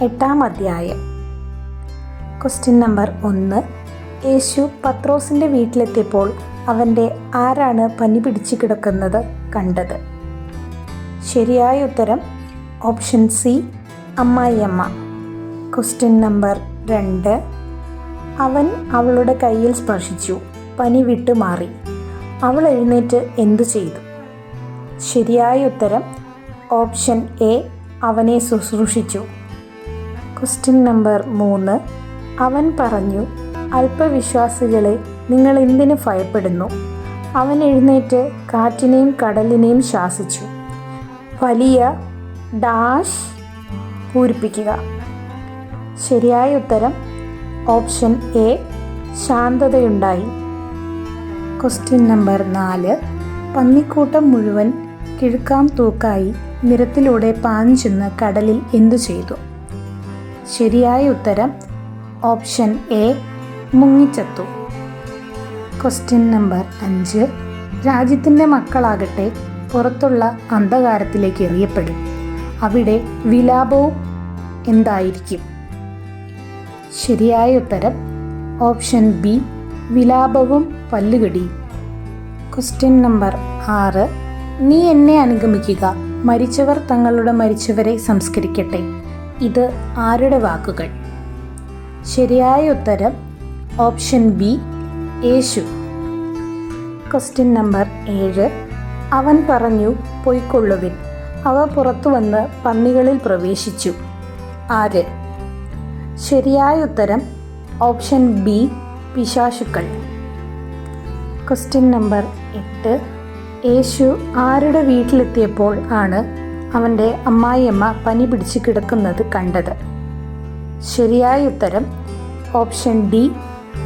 എട്ടാം അധ്യായം. Question number ഒന്ന്. യേശു പത്രോസിന്റെ വീട്ടിലെത്തിയപ്പോൾ അവന്റെ ആരാണ് പനി പിടിച്ചു കിടക്കുന്നത് കണ്ടത്? ശരിയായ ഉത്തരം ഓപ്ഷൻ സി അമ്മായിയമ്മ. ക്വസ്റ്റ്യൻ നമ്പർ രണ്ട്. അവൻ അവളുടെ കയ്യിൽ സ്പർശിച്ചു. പനി വിട്ടുമാറി അവൾ എഴുന്നേറ്റ് എന്തു ചെയ്തു? ശരിയായ ഉത്തരം ഓപ്ഷൻ എ അവനെ ശുശ്രൂഷിച്ചു. ക്വസ്റ്റ്യൻ നമ്പർ മൂന്ന്. അവൻ പറഞ്ഞു അല്പവിശ്വാസികളെ നിങ്ങൾ എന്തിനു ഭയപ്പെടുന്നു? അവൻ എഴുന്നേറ്റ് കാറ്റിനെയും കടലിനെയും ശാസിച്ചു. വലിയ ഡാഷ് പൂരിപ്പിക്കുക. ശരിയായ ഉത്തരം ഓപ്ഷൻ എ ശാന്തതയുണ്ടായി. ക്വസ്റ്റ്യൻ നമ്പർ നാല്. പന്നിക്കൂട്ടം മുഴുവൻ കിഴുക്കാം തൂക്കായി നിരത്തിലൂടെ പാഞ്ഞെന്ന് കടലിൽ എന്തു ചെയ്തു? ശരിയായ ഉത്തരം ഓപ്ഷൻ എ മുങ്ങിച്ചത്തു. ക്വസ്റ്റ്യൻ നമ്പർ അഞ്ച് രാജ്യത്തിന്റെ മക്കളാകട്ടെ പുറത്തുള്ള അന്ധകാരത്തിലേക്ക് എറിയപ്പെടും. അവിടെ വിലാപവും എന്തായിരിക്കും? ശരിയായ ഉത്തരം ഓപ്ഷൻ ബി വിലാപവും പല്ലുകടിയും ക്വസ്റ്റ്യൻ നമ്പർ ആറ് നീ എന്നെ അനുഗമിക്കുക. മരിച്ചവർ തങ്ങളുടെ മരിച്ചവരെ സംസ്കരിക്കട്ടെ. ഇത് ആരുടെ വാക്കുകൾ? ശരിയായ ഉത്തരം ഓപ്ഷൻ ബി യേശു. ക്വസ്റ്റ്യൻ നമ്പർ ഏഴ്. അവൻ പറഞ്ഞു പൊയ്ക്കൊള്ളുവിൻ. അവ പുറത്തു വന്ന് പന്നികളിൽ പ്രവേശിച്ചു. ആര്? ശരിയായ ഉത്തരം ഓപ്ഷൻ ബി പിശാശുക്കൾ. ക്വസ്റ്റ്യൻ നമ്പർ എട്ട്. യേശു ആരുടെ വീട്ടിലെത്തിയപ്പോൾ ആണ് അവന്റെ അമ്മായിയമ്മ പനി പിടിച്ച് കിടക്കുന്നത് കണ്ടത്. ശരിയായ ഉത്തരം ഓപ്ഷൻ ഡി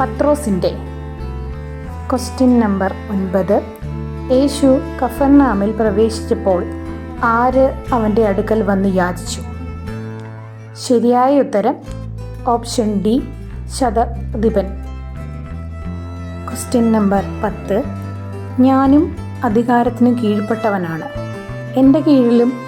പത്രോസിന്റെ ക്വസ്റ്റ്യൻ നമ്പർ ഒൻപത്. യേശു കഫർനാമിൽ പ്രവേശിച്ചപ്പോൾ ആര് അവന്റെ അടുക്കൽ വന്ന് യാചിച്ചു? ശരിയായ ഉത്തരം ഓപ്ഷൻ ഡി ശതധിപൻ. ക്വസ്റ്റ്യൻ നമ്പർ പത്ത്. ഞാനും അധികാരത്തിന് കീഴ്പ്പെട്ടവനാണ്. എന്റെ കീഴിലും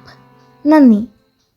നന്ദി